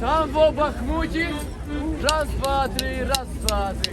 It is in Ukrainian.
Там в Бахмуті. Раз, два, три, раз, два, три.